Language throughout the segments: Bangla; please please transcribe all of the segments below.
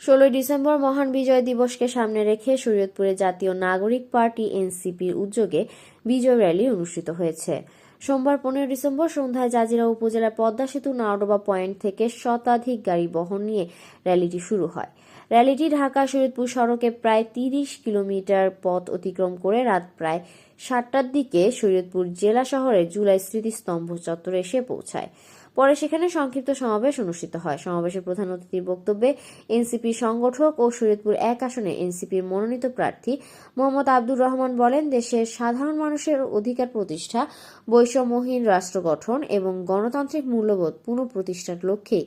ষোলোই ডিসেম্বর মহান বিজয় দিবসকে সামনে রেখে শরীয়তপুরে জাতীয় নাগরিক পার্টি এনসিপির উদ্যোগে বিজয় র্যালি অনুষ্ঠিত হয়েছে। সোমবার পনেরো ডিসেম্বর সন্ধ্যায় জাজিরা উপজেলার পদ্মা সেতু নাওডোবা পয়েন্ট থেকে শতাধিক গাড়ি বহন নিয়ে র্যালিটি শুরু হয়। র্যালিটি ঢাকা শরীয়তপুর সড়কে প্রায় তিরিশ কিলোমিটার পথ অতিক্রম করে রাত প্রায় সাতটার দিকে শরীয়তপুর জেলা শহরের জুলাই স্মৃতিস্তম্ভ চত্বরে এসে পৌঁছায়। পরে সেখানে সংক্ষিপ্ত সমাবেশ অনুষ্ঠিত হয়। সমাবেশে প্রধান অতিথির বক্তব্যে এনসিপি সংগঠক ও শরীয়তপুর এক আসনে এনসিপির মনোনীত প্রার্থী মোহাম্মদ আব্দুর রহমান বলেন, দেশের সাধারণ মানুষের অধিকার প্রতিষ্ঠা, বৈষম্যহীন রাষ্ট্র গঠন এবং গণতান্ত্রিক মূল্যবোধ পুনঃপ্রতিষ্ঠার লক্ষ্যে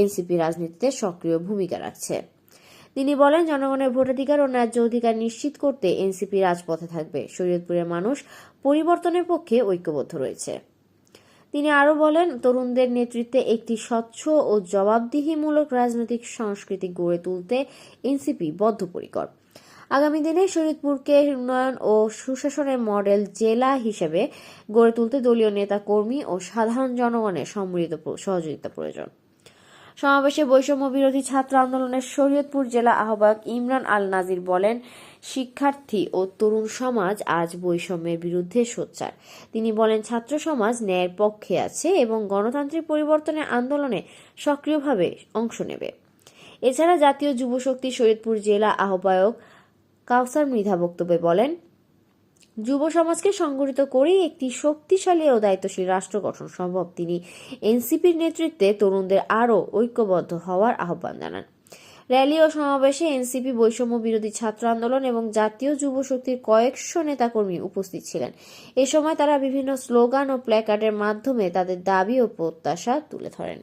এনসিপি রাজনীতিতে সক্রিয় ভূমিকা রাখছে। তিনি বলেন, জনগণের ভোটাধিকার ও ন্যায্য অধিকার নিশ্চিত করতে এনসিপি রাজপথে থাকবে। শরীয়তপুরের মানুষ পরিবর্তনের পক্ষে ঐক্যবদ্ধ রয়েছে। তিনি আরও বলেন, তরুণদের নেতৃত্বে একটি স্বচ্ছ ও জবাবদিহিমূলক রাজনৈতিক সংস্কৃতি গড়ে তুলতে এনসিপি বদ্ধপরিকর। আগামী দিনে শরীদপুরকে উন্নয়ন ও সুশাসনের মডেল জেলা হিসেবে গড়ে তুলতে দলীয় নেতা কর্মী ও সাধারণ জনগণের সম্মিলিত সহযোগিতা প্রয়োজন। সমাবেশে বৈষম্য বিরোধী ছাত্র আন্দোলনের শরীয়তপুর জেলা আহ্বায়ক ইমরান আল নাজির বলেন, শিক্ষার্থী ও তরুণ সমাজ আজ বৈষম্যের বিরুদ্ধে সোচ্চার। তিনি বলেন, ছাত্র সমাজ ন্যায়ের পক্ষে আছে এবং গণতান্ত্রিক পরিবর্তনের আন্দোলনে সক্রিয়ভাবে অংশ নেবে। এছাড়া জাতীয় যুবশক্তি শরীয়তপুর জেলা আহ্বায়ক কাউসার মৃধা বক্তব্যে বলেন যুব সমাজকে সংগঠিত করেই একটি শক্তিশালী ও দায়িত্বশীল রাষ্ট্র গঠন সম্ভব, তিনি এনসিপির নেতৃত্বে তরুণদের আরও ঐক্যবদ্ধ হওয়ার আহ্বান জানান। র্যালি ও সমাবেশে এনসিপি বৈষম্য বিরোধী ছাত্র আন্দোলন এবং জাতীয় যুব শক্তির কয়েকশো নেতাকর্মী উপস্থিত ছিলেন। এ সময় তারা বিভিন্ন স্লোগান ও প্ল্যাকার্ডের মাধ্যমে তাদের দাবি ও প্রত্যাশা তুলে ধরেন।